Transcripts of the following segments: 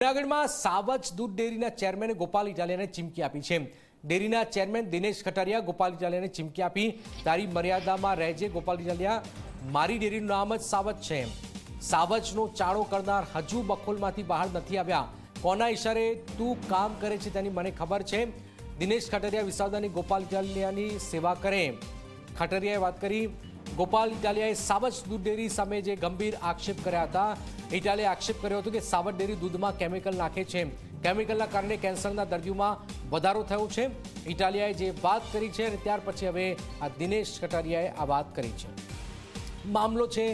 જૂનાગઢમાં સાવજ દૂધ ડેરીના ચેરમેને ગોપાલ ઇટાલિયાને ચીમકી આપી છે. ડેરીના ચેરમેન દિનેશ ખટારિયા ગોપાલ ઇટાલિયાને ચીમકી આપી. તારી મર્યાદામાં રહેજે ગોપાલ ઇટાલિયા. મારી ડેરીનું નામ જ સાવજ છે. સાવજનો ચાળો કરનાર હજુ બખોલમાંથી બહાર નથી આવ્યા. કોના ઇશારે તું કામ કરે છે તેની મને ખબર છે. દિનેશ ખટારિયા વિસાવદાની ગોપાલ ઇટાલિયાની સેવા કરે. ખટરિયાએ વાત કરી ગોપાલ, ઇટાલિયાએ સાવજ દૂધ ડેરી સામે જે ગંભીર આક્ષેપ કર્યા હતા, ઇટાલિયાએ આક્ષેપ કર્યો હતો કે સાવજ ડેરી દૂધમાં કેમિકલ નાખે છે. કેમિકલના કારણે કેન્સરના દર્દીઓમાં વધારો થયો છે. ઇટાલિયાએ જે વાત કરી છે અને ત્યાર પછી હવે આ દિનેશ કટારિયાએ આ વાત કરી છે. મામલો છે,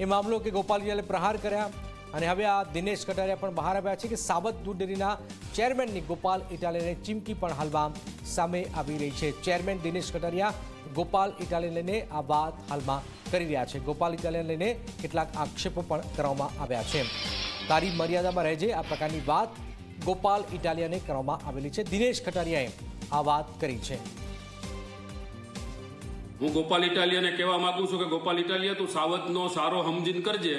એ મામલો કે ગોપાલ ઇટાલિયાએ પ્રહાર કર્યા. અને હવે આ દિનેશ કટારિયા પણ બહાર આવ્યા છે કે સાવત દૂધ ડેરીના ચેરમેનની ગોપાલ ઇટાલિયાને ચીમકી પણ હાલમાં સામે આવી રહી છે. ચેરમેન દિનેશ કટારિયા ગોપાલ ઇટાલિયાને આ વાત હાલમાં કરી રહ્યા છે. ગોપાલ ઇટાલિયાને લઈને કેટલાક આક્ષેપો પણ કરવામાં આવ્યા છે. તારી મર્યાદામાં રહેજે, આ પ્રકારની વાત ગોપાલ ઇટાલિયાને કરવામાં આવેલી છે. દિનેશ કટારિયાએ આ વાત કરી છે. હું ગોપાલ ઇટાલિયાને કહેવા માંગુ છું કે ગોપાલ ઇટાલિયા, તું સાવધનો સારો સમજીને કરજે.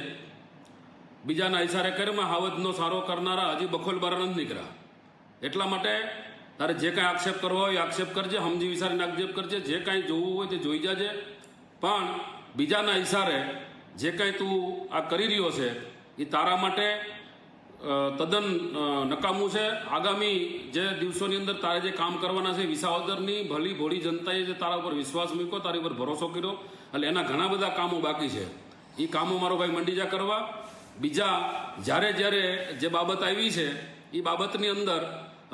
બીજાના ઇશારે કરમાં હાવજનો સારો કરનારા હજી બખોલ બાર નથી નીકળ્યા. એટલા માટે તારે જે કાંઈ આક્ષેપ કરવો હોય એ આક્ષેપ કરજે સમજી વિચારીને આક્ષેપ કરજે, જે કાંઈ જોવું હોય તે જોઈ જાજે. પણ બીજાના ઇશારે જે કાંઈ તું આ કરી રહ્યો છે એ તારા માટે તદ્દન નકામું છે. આગામી જે દિવસોની અંદર તારે જે કામ કરવાના છે વિસાવદરની ભલી ભોળી જનતાએ જે તારા ઉપર વિશ્વાસ મૂક્યો, તારી ઉપર ભરોસો કર્યો. એટલે એના ઘણા બધા કામો બાકી છે. એ કામો મારો ભાઈ મંડીજા કરવા બીજા જ્યારે જ્યારે જે બાબત આવી છે એ બાબતની અંદર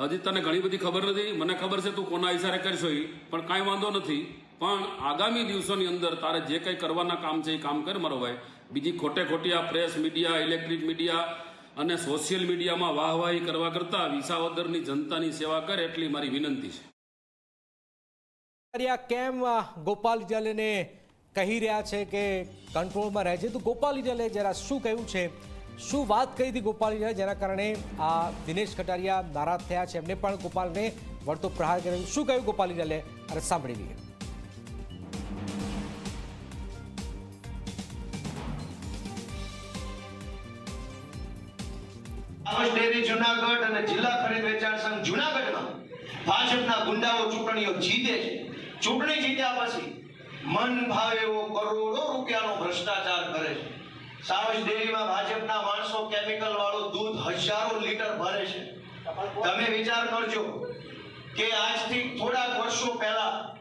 હજી તને ઘણી બધી ખબર નથી. મને ખબર છે તું કોના ઇશારે કરશો એ પણ કાંઈ વાંધો નથી. પણ આગામી દિવસોની અંદર તારે જે કંઈ કરવાના કામ છે એ કામ કર મારો ભાઈ. બીજી ખોટે ખોટી આ પ્રેસ મીડિયા, ઇલેક્ટ્રિક મીડિયા અને સોશિયલ મીડિયામાં વાહવાહી કરવા કરતાં વિસાવદરની જનતાની સેવા કરે એટલી મારી વિનંતી છે. કેમ ગોપાલ ઇટાલિયાને કહી રહ્યા છે કે કંટ્રોલમાં રહે છે તો ગોપાલ ઇટાલિયાએ જરા શું કહ્યું છે? શું વાત કરી હતી ગોપાલ જેના કારણે આ દિનેશ કટારિયા નારાજ થયા છે. એમને પણ ગોપાલને વળતો પ્રહાર કર્યો. શું કહ્યું ગોપાલ અરે સાંભળી લઈએ. જુનાગઢ અને જિલ્લા ખરીદ વેચાણ સંઘ જુનાગઢમાં ભાજપના ગુંડાઓ ચૂંટણીઓ જીતે છે. ચૂંટણી જીત્યા પછી મન ભાવે એવો કરોડો રૂપિયાનો ભ્રષ્ટાચાર કરે છે. સાવજ ડેરીમાં ભાજપના માણસો કેમિકલ વાળું દૂધ હજારો લીટર ભરે છે. તમે વિચાર કરજો કે આજથી થોડાક વર્ષો પહેલા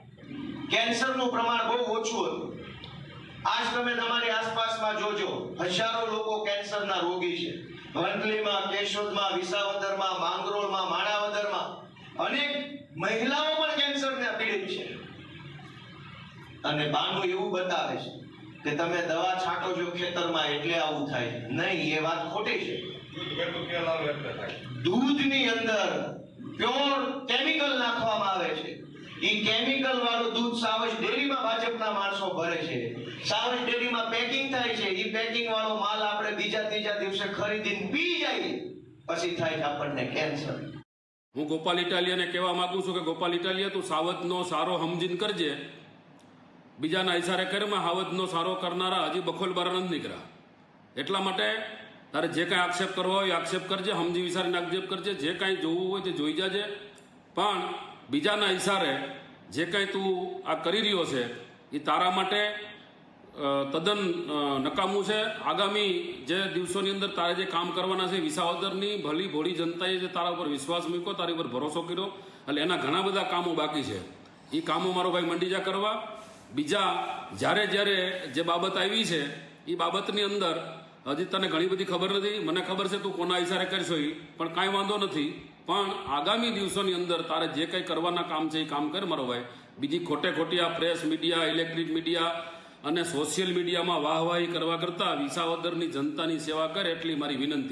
કેન્સરનું પ્રમાણ બહુ ઓછું હતું. આજ તમે તમારી આસપાસમાં જોજો, હજારો લોકો કેન્સરના રોગી છે. વંથલીમાં કેશોદમાં, વિસાવદરમાં, માંગરોળમાં, માણાવદરમાં અનેક મહિલાઓ પણ કેન્સરને પીડિત છે. અને બાનું એવું બતાવે છે કે તમે દવા છાંટો છો ખેતરમાં એટલે આવું થાય. નહીં, એ વાત ખોટી છે. દૂધની અંદર પ્યોર કેમિકલ નાખવામાં આવે છે. ઈ કેમિકલ વાળું દૂધ સાવજ ડેરીમાં ભાજપના માણસો ભરે છે. સાવજ ડેરીમાં પેકિંગ થાય છે. ઈ પેકિંગ વાળો માલ આપણે બીજા ત્રીજા દિવસે ખરીદીને પી જાય. પછી થાય છે આપણને કેન્સર હું ગોપાલ ઇટાલિયાને કહેવા માંગુ છું કે ગોપાલ ઇટાલિયા, તું સાવજનો સારો સમજીને કરજે. બીજાના ઇશારે કરમાં હાવજનો સારો કરનારા હજી બખોલ બાર નથી નીકળ્યા. એટલા માટે તારે જે કાંઈ આક્ષેપ કરવો હોય આક્ષેપ કરજે સમજી વિચારીને આક્ષેપ કરજે. જે કાંઈ જોવું હોય તે જોઈ જાજે. પણ બીજાના ઇશારે જે કાંઈ તું આ કરી રહ્યો છે એ તારા માટે તદ્દન નકામું છે. આગામી જે દિવસોની અંદર તારે જે કામ કરવાના છે વિસાવદરની ભલી ભોળી જનતાએ જે તારા ઉપર વિશ્વાસ મૂક્યો, તારી ઉપર ભરોસો કર્યો. એટલે એના ઘણા બધા કામો બાકી છે. એ કામો મારો ભાઈ મંડીજા કરવા. બીજા જ્યારે જ્યારે જે બાબત આવી છે એ બાબતની અંદર હજી તને ઘણી બધી ખબર નથી. મને ખબર છે તું કોના ઇશારે કરશો એ પણ કાંઈ વાંધો નથી. પણ આગામી દિવસોની અંદર તારે જે કંઈ કરવાના કામ છે એ કામ કર મારો ભાઈ. બીજી ખોટે ખોટી આ પ્રેસ મીડિયા ઇલેક્ટ્રિક મીડિયા અને સોશિયલ મીડિયામાં વાહવાહી કરવા કરતાં વિસાવદરની જનતાની સેવા કરે એટલી મારી વિનંતી.